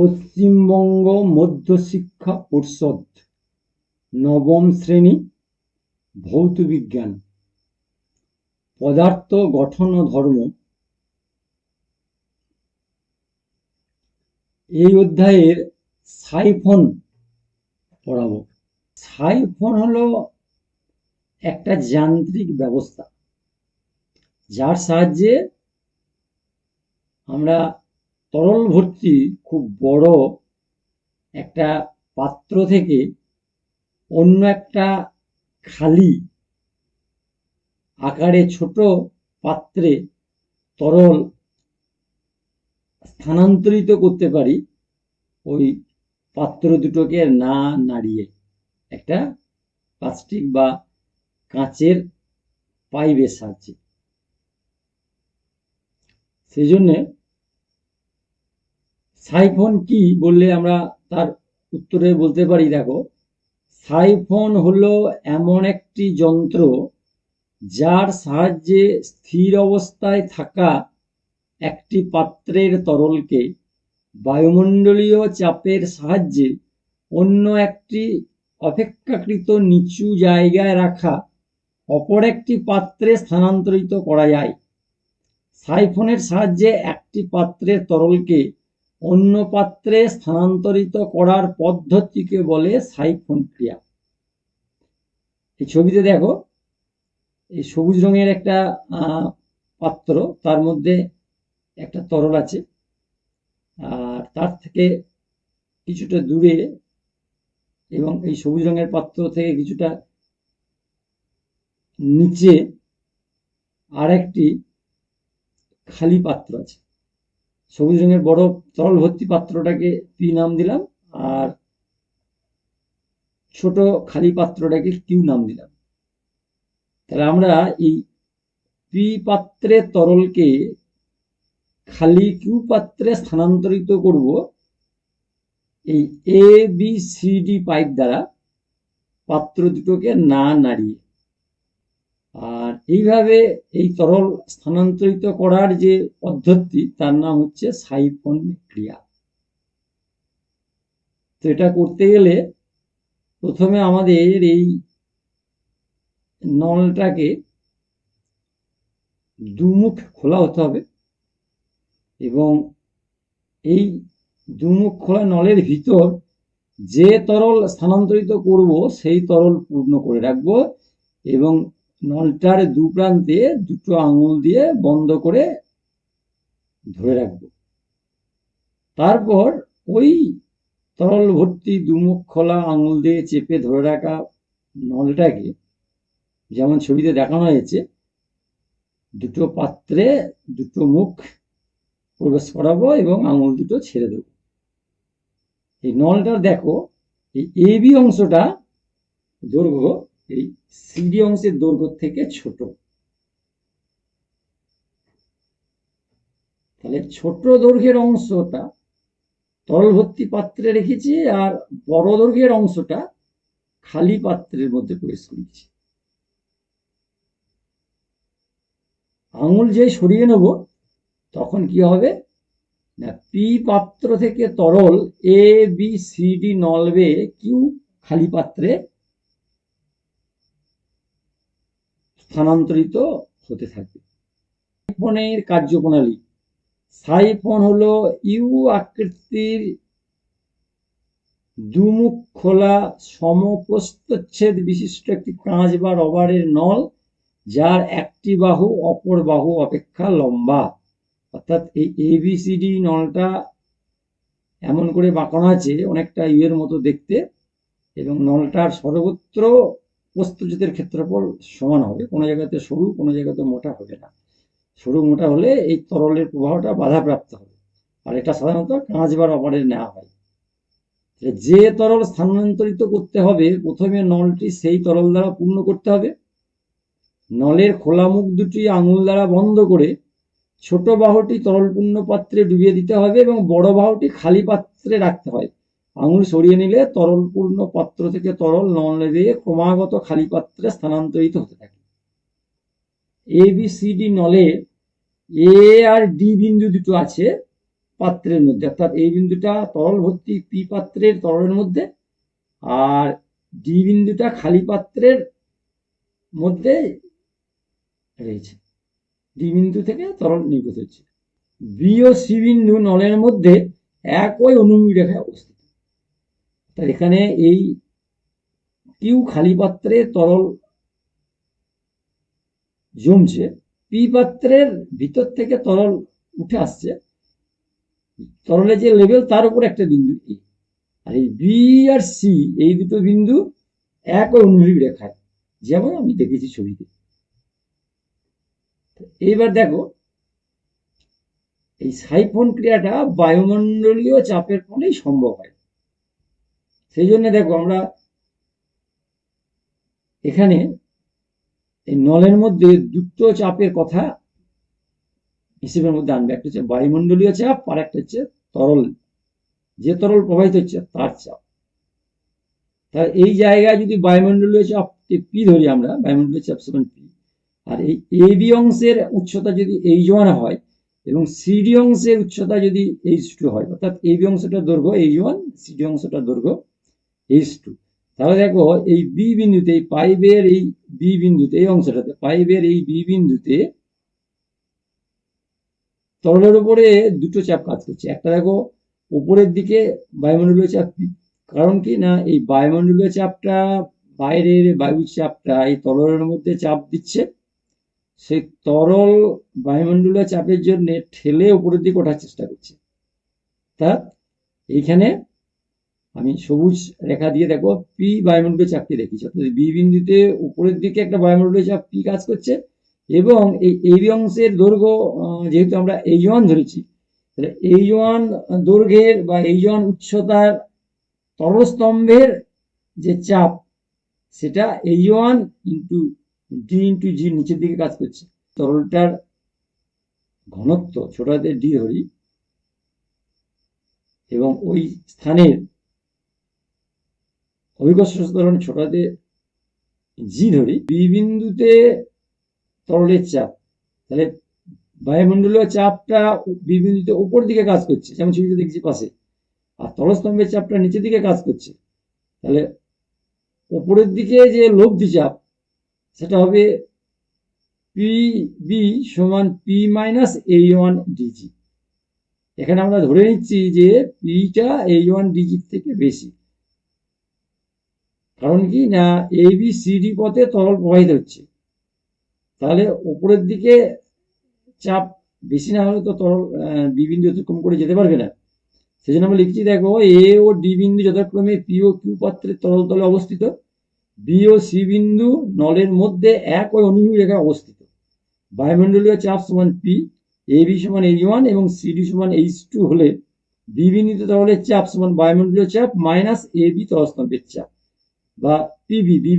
পশ্চিমবঙ্গ মধ্যশিক্ষা পর্ষদ নবম শ্রেণি ভৌত বিজ্ঞান। পদার্থ, গঠন ও ধর্ম। এই অধ্যায়ের সাইফন পড়াবো। সাইফন হলো একটা যান্ত্রিক ব্যবস্থা, যার সাহায্যে আমরা তরল ভর্তি খুব বড় একটা পাত্র থেকে অন্য একটা খালি আকারে ছোট পাত্রে তরল স্থানান্তরিত করতে পারি ওই পাত্র দুটোকে না নাড়িয়ে। একটা প্লাস্টিক বা কাঁচের পাইপের সাহায্যে। সেই জন্যে সাইফন কি বললে আমরা তার উত্তরে বলতে পারি, দেখো। সাইফোন হলো এমন একটি যন্ত্র যার সাহায্যে স্থির অবস্থায় থাকা একটি পাত্রের তরলকে বায়ুমণ্ডলীয় চাপের সাহায্যে অন্য একটি অপেক্ষাকৃত নিচু জায়গায় রাখা অপর একটি পাত্রে স্থানান্তরিত করা যায়। সাইফনের সাহায্যে একটি পাত্রের তরলকে অন্য পাত্রে স্থানান্তরিত করার পদ্ধতিকে বলে সাইফন ক্রিয়া এই ছবিতে দেখো, এই সবুজ রঙের একটা পাত্র, তার মধ্যে একটা তরল আছে। আর তার থেকে কিছুটা দূরে এবং এই সবুজ রঙের পাত্র থেকে কিছুটা নিচে আরেকটি খালি পাত্র আছে। সবুজ রঙের বড় তরল ভর্তি পাত্রটাকে পি নাম দিলাম, আর ছোট খালি পাত্রটাকে কিউ নাম দিলাম। তাহলে আমরা এই পি পাত্রের তরলকে খালি কিউ পাত্রে স্থানান্তরিত করব এই A B C D pipe দ্বারা পাত্র দুটোকে না নাড়িয়ে। আর এইভাবে এই তরল স্থানান্তরিত করার যে পদ্ধতি, তার নাম হচ্ছে সাইফন ক্রিয়া তো এটা করতে গেলে প্রথমে আমাদের এই নলটাকে দুমুখ খোলা হতে হবে এবং এই দুমুখ খোলা নলের ভিতর যে তরল স্থানান্তরিত করব, সেই তরল পূর্ণ করে রাখব এবং নলটার দু প্রান্তে দুটো আঙুল দিয়ে বন্ধ করে ধরে রাখব। তারপর ওই তরল ভর্তি দুমুখ খোলা আঙুল দিয়ে চেপে ধরে রাখা নলটাকে, যেমন ছবিতে দেখানো হয়েছে, দুটো পাত্রে দুটো মুখ প্রবেশ করাবো এবং আঙুল দুটো ছেড়ে দেবো। এই নলটার দেখো, এই এ বি অংশটা দৈর্ঘ্য এই সিডি অংশের দৈর্ঘ্য থেকে ছোট। তাহলে ছোট দৈর্ঘ্যের অংশটা তরল ভর্তি পাত্রে রেখেছি আর বড় দৈর্ঘ্যের অংশটা খালি পাত্রের মধ্যে প্রবেশ করেছি। আঙুল যে সরিয়ে নেব, তখন কি হবে? না পি পাত্র থেকে তরল এ বি সি ডি নলবে কিউ খালি পাত্রে স্থানান্তরিত হতে থাকবে সাইফনের কার্যপ্রণালী। সাইফন হলো ইউ আকৃতির দুমুখ খোলা সমপ্রস্তচ্ছেদ বিশিষ্ট একটি কাঁচ বা রবারের নল, যার একটি বাহু অপর বাহু অপেক্ষা লম্বা। অর্থাৎ এই এবিসিডি নলটা এমন করে বাঁকানো আছে অনেকটা ইয়ের মতো দেখতে এবং নলটার সর্বত্র প্রস্তুতের ক্ষেত্রফল সমান হবে, কোনো জায়গাতে সরু, কোনো জায়গাতে মোটা হবে না। সরু, মোটা হলে এই তরলের প্রবাহটা বাধাপ্রাপ্ত হবে। আর এটা সাধারণত কাঁচ বা রবারের নেওয়া হয়। যে তরল স্থানান্তরিত করতে হবে, প্রথমে নলটি সেই তরল দ্বারা পূর্ণ করতে হবে। নলের খোলা মুখ দুটি আঙুল দ্বারা বন্ধ করে ছোট বাহুটি তরলপূর্ণ পাত্রে ডুবিয়ে দিতে হবে এবং বড় বাহুটি খালি পাত্রে রাখতে হয়। আঙুল সরিয়ে নিলে তরলপূর্ণ পাত্র থেকে তরল নলে দিয়ে ক্রমাগত খালি পাত্রে স্থানান্তরিত হতে থাকে। এ বি সি ডি নলে এ আর ডি বিন্দু দুটো আছে পাত্রের মধ্যে। অর্থাৎ এই বিন্দুটা তরল ভর্তি পি পাত্রের তরলের মধ্যে আর ডি বিন্দুটা খালি পাত্রের মধ্যে রয়েছে। ডি বিন্দু থেকে তরল নির্গত হচ্ছে। বি ও সি বিন্দু নলের মধ্যে একই অনুভূমি রেখায় অবস্থিত। তাই এখানে এই কিউ খালি পাত্রে তরল জমছে পি পাত্রের ভিতর থেকে তরল উঠে আসছে। তরলের যে লেভেল তার উপর একটা বিন্দু এ আর এই বি আর সি এই দুটো বিন্দু একই অনুভূমিক রেখায় যেমন আমি দেখেছি ছবিতে। এইবার দেখো, এই সাইফোন ক্রিয়াটা বায়ুমণ্ডলীয় চাপের ফলেই সম্ভব হয়। সেই জন্য দেখো আমরা এখানে এই নলের মধ্যে দুটো চাপের কথা হিসেবের মধ্যে আনবে। একটা হচ্ছে বায়ুমণ্ডলীয় চাপ আর একটা হচ্ছে তরল। যে তরল প্রবাহিত হচ্ছে তার চাপ। তা এই জায়গায় যদি বায়ুমণ্ডলীয় চাপকে পি ধরি আমরা, বায়ুমণ্ডলীয় চাপ সেভেন পি আর এই এ বি অংশের উচ্চতা যদি এই জোয়ান হয় এবং সিডি অংশের উচ্চতা যদি এইচ টু হয়, অর্থাৎ এ বি অংশটার দৈর্ঘ্য এই ওয়ান সিডি অংশটার দৈর্ঘ্য এইচ টু তাহলে দেখো, এই বি বিন্দুতে এই পাইপের এই বি বিন্দুতে, এই অংশটাতে, পাইপের এই বি বিন্দুতে তরলের উপরে দুটো চাপ কাজ করছে। একটা দেখো, উপরের দিকে বায়ুমণ্ডলীয় চাপ কারণ কি না, এই বায়ুমণ্ডলীয় চাপটা, বাইরের বায়ু চাপটা, এই তরলের মধ্যে চাপ দিচ্ছে। সেই তরল বায়ুমণ্ডলীয় চাপের জন্য ঠেলে উপরের দিকে ওঠার চেষ্টা করছে। তা, এইখানে আমি সবুজ রেখা দিয়ে দেখো পি বায়ুমণ্ডলীয় চাপকে দেখিছি অর্থাৎ বি বিন্দুতে উপরের দিকে একটা বায়ুমণ্ডলীয় চাপ পি কাজ করছে এবং এই এই অংশের দৈর্ঘ্য যেহেতু আমরা এই ওয়ান ধরেছি, তাহলে এই ওয়ান দৈর্ঘ্যের বা এই ওয়ান উচ্চতার তরস্তম্ভের যে চাপ, সেটা এই one into D into G নিচের দিকে কাজ করছে। তরলটার ঘনত্ব ছোটাতে ডি ধরি, এবং ওই স্থানের অভিকর্ষ ত্বরণ ছোটাতে জি ধরি, বি বিন্দুতে তরলের চাপ। তাহলে বায়ুমণ্ডলীয় চাপটা বি বিন্দুতে উপর দিকে কাজ করছে, যেমন ছবিতে দেখছি পাশে, আর তলস্তম্ভের চাপটা নিচের দিকে কাজ করছে। তাহলে উপরের দিকে যে লব্ধি চাপ, সেটা হবে পি বি সমান পি মাইনাস এই ওয়ান ডিজি। এখানে আমরা ধরে নিচ্ছি যে পিটা এই ওয়ান ডিজি থেকে বেশি। কারণ কি না এ বি সি ডি পথে তরল প্রবাহিত হচ্ছে। তাহলে উপরের দিকে চাপ বেশি না হলে তো তরল আহ, বি বিন্দু অতিক্রম করে যেতে পারবে না। সেই জন্য আমরা লিখছি দেখো এ ও ডি বিন্দু যথাক্রমে পি ও কিউ পাত্রের তরল তলে অবস্থিত। বি ও সি বিন্দু নলের মধ্যে এক ওই অনুভূমি রেখায় অবস্থিত। বায়ুমণ্ডলীয় চাপ সমান পি এ বি সমান এইচ ওয়ান এবং সিডি সমান এইচ টু হলে বি বিন্দুতে তরলের চাপ সমান বায়ুমণ্ডলীয় চাপ মাইনাস এ বি তরস্তম্ভের চাপ। বা পিবি বি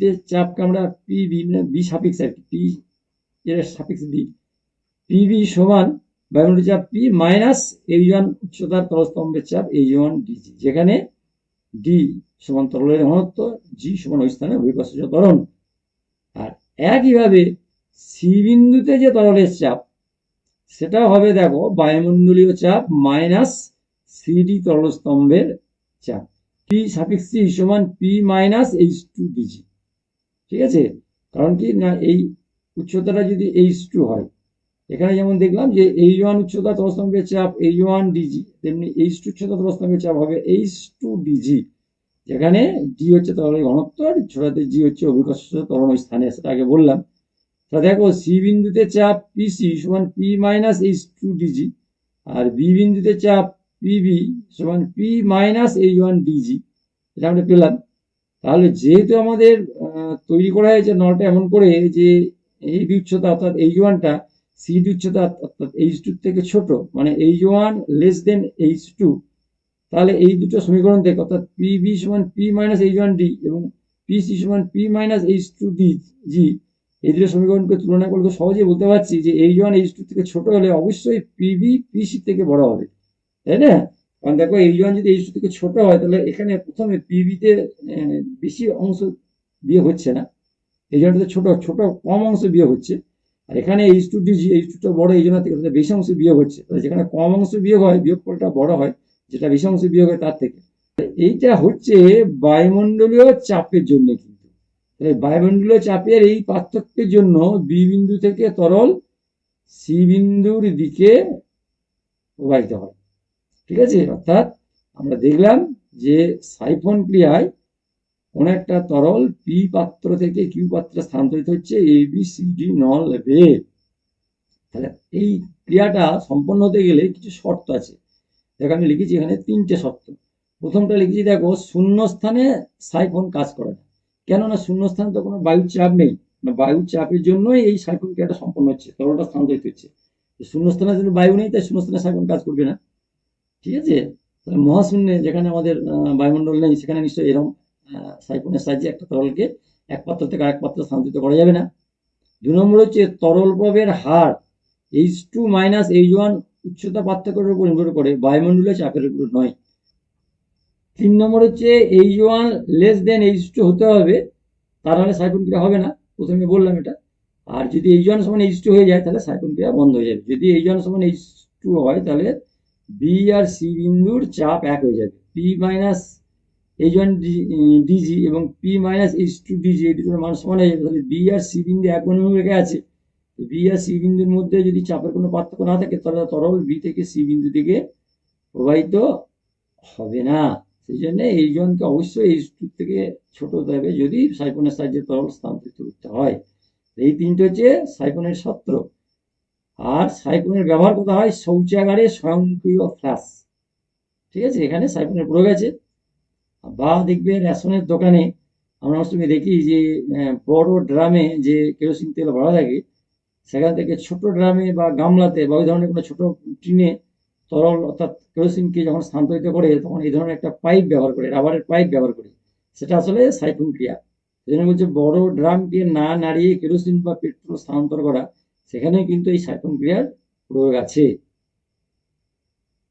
যে চাপকে আমরা পিবি মানে বি সাপিক্স আর কি পি এর সাপিক্স বি পিবি সমান বায়ুমণ্ডলীয় চাপ পি মাইনাস এই ওয়ান উচ্চতার তরস্তম্ভের চাপ এই ওয়ান ডিজি যেখানে ডি সমান তরলের ঘনত্ব জি সমান ওই স্থানে অভিকর্ষ ত্বরণ। আর একইভাবে সি বিন্দুতে যে তরলের চাপ সেটা হবে, দেখো, বায়ুমণ্ডলীয় চাপ মাইনাস সিডি তরলস্তম্ভের চাপ। পি সাফিক্স সি সমান P minus H two D G ঠিক আছে? কারণ কি না এই উচ্চতাটা যদি এইচ টু হয়, এখানে যেমন দেখলাম যে এই ওয়ান উচ্চতা তরস্তম্ভের চাপ এই ওয়ান ডিজি তেমনি এইচ টু উচ্চতা তরস্তম্ভের চাপ হবে এইচ টু ডিজি যেখানে ডি হচ্ছে তরলের ঘনত্ব আর ছোটাতে জি হচ্ছে অভিকর্ষ তরণ স্থানে, সেটা আগে বললাম। তা দেখো সি বিন্দুতে চাপ পিসি সমান P minus H two D G আর বি বিন্দুতে চাপ পিবি সমান পি মাইনাস এই ওয়ান ডিজি এটা আমরা পেলাম। তাহলে যেহেতু আমাদের তৈরি করা হয়েছে নলটা এমন করে যে এই উচ্চতা অর্থাৎ এই ওয়ানটা সি উচ্চতা অর্থাৎ এইচ টু থেকে ছোট মানে H one less than H two তাহলে এই দুটো সমীকরণ থেকে অর্থাৎ পি বি সমান P minus H one D এবং পি সি সমান P minus H two D G এই দুটো সমীকরণকে তুলনা করলে সহজেই বলতে পারছি যে এইচ ওয়ান এইচ টু থেকে ছোট হলে অবশ্যই পিবি পিসি থেকে বড় হবে। তাই না? কারণ দেখো এইচ ওয়ান যদি এইচ টু থেকে ছোট হয়, তাহলে এখানে প্রথমে পিবিতে বেশি অংশ বিয়ে হচ্ছে না। এই জন্যটা ছোট ছোট কম অংশ বিয়ে হচ্ছে। আর এখানে এইচ টু ডিজি এইচ টুটা বড়, এই জন্য থেকে বেশি অংশ বিয়োগ হচ্ছে। যেখানে কম অংশ বিয়োগ হয় বিয়োগ ফলটা বড় হয়, যেটা বেশি অংশ বিয়োগ হয় তার থেকে। এইটা হচ্ছে বায়ুমণ্ডলীয় চাপের জন্য কিন্তু। তাহলে বায়ুমণ্ডলীয় চাপের এই পার্থক্যের জন্য বি বিন্দু থেকে তরল সি বিন্দুর দিকে প্রবাহিত হয়। ঠিক আছে? অর্থাৎ আমরা দেখলাম যে সাইফন ক্রিয়ায় কোন একটা তরল পি পাত্র থেকে কিউ পাত্রে স্থানান্তরিত হচ্ছে এ বি সি ডি নল বে তাহলে এই ক্রিয়াটা সম্পন্ন হতে গেলে কিছু শর্ত আছে। দেখো, আমি লিখেছি এখানে তিনটে শর্ত। প্রথমটা লিখেছি, দেখো শূন্য স্থানে সাইফন কাজ করে না। কেননা শূন্য স্থানে তো কোনো বায়ুর চাপ নেই। না বায়ুর চাপের জন্যই এই সাইফন ক্রিয়াটা সম্পন্ন হচ্ছে, তরলটা স্থানান্তরিত হচ্ছে। তো শূন্য স্থানে যদি বায়ু নেই তাই শূন্য স্থানে সাইফন কাজ করবে না। ঠিক আছে? তাহলে মহাশূন্যে যেখানে আমাদের বায়ুমণ্ডল নেই সেখানে নিশ্চয়ই এরকম আহ, সাইফনের সাহায্যে একটা তরলকে এক পাত্র থেকে আরেক পাত্রে স্থানান্তরিত করা যাবে না। দু নম্বর হচ্ছে তরল প্রবের হার H two minus H one উচ্চতা পার্থক্যের উপর নির্ভর করে বায়ুমণ্ডলীয় চাপের উপর নয়। তিন নম্বর হচ্ছে H one less than H two হতে হবে তার হলে সাইফন ক্রিয়া হবে না প্রথমে বললাম এটা। আর যদি এইচ ওয়ান সমান এইচ টু হয়ে যায় তাহলে সাইফন ক্রিয়া বন্ধ হয়ে যাবে। যদি এইচ ওয়ান সমান এইচ টু হয় তাহলে বি আর সি বিন্দুর চাপ এক হয়ে যাবে। P minus H one D G এবং P minus H two D G এই দুটোর মান সমান হয়ে যাবে। তাহলে বি আর সি বিন্দু এক রেখে আছে। বি আর সি বিন্দুর মধ্যে যদি চাপের কোনো পার্থক্য না থাকে, তাহলে তরল বি থেকে সি বিন্দু থেকে প্রবাহিত হবে না। সেই জন্য এই জনকে অবশ্যই এইচ টু থেকে ছোট হতে হবে যদি সাইফনের সাহায্যে তরল স্থানান্তরিত করতে হয়। এই তিনটে হচ্ছে সাইফনের সত্র। আর সাইফনের ব্যবহার কোথায় হয় শৌচাগারে স্বয়ংক্রিয় ফ্ল্যাশ ঠিক আছে? এখানে সাইফনের প্রয়োগ আছে। বা দেখবে রেশনের দোকানে আমরা সময় দেখি যে বড় ড্রামে যে কেরোসিন তেল ভরা থাকে, সেখান থেকে ছোট ড্রামে বা গামলাতে বা ওই ধরনের কোনো ছোট টিনে তরল অর্থাৎ কেরোসিনকে যখন স্থানান্তরিত করে, তখন এই ধরনের একটা পাইপ ব্যবহার করে, রাবারের পাইপ ব্যবহার করে। সেটা আসলে সাইফন ক্রিয়া। সেই জন্য বলছে বড় ড্রামকে না নাড়িয়ে কেরোসিন বা পেট্রোল স্থানান্তর করা সেখানে কিন্তু এই সাইফন ক্রিয়ার প্রয়োগ আছে।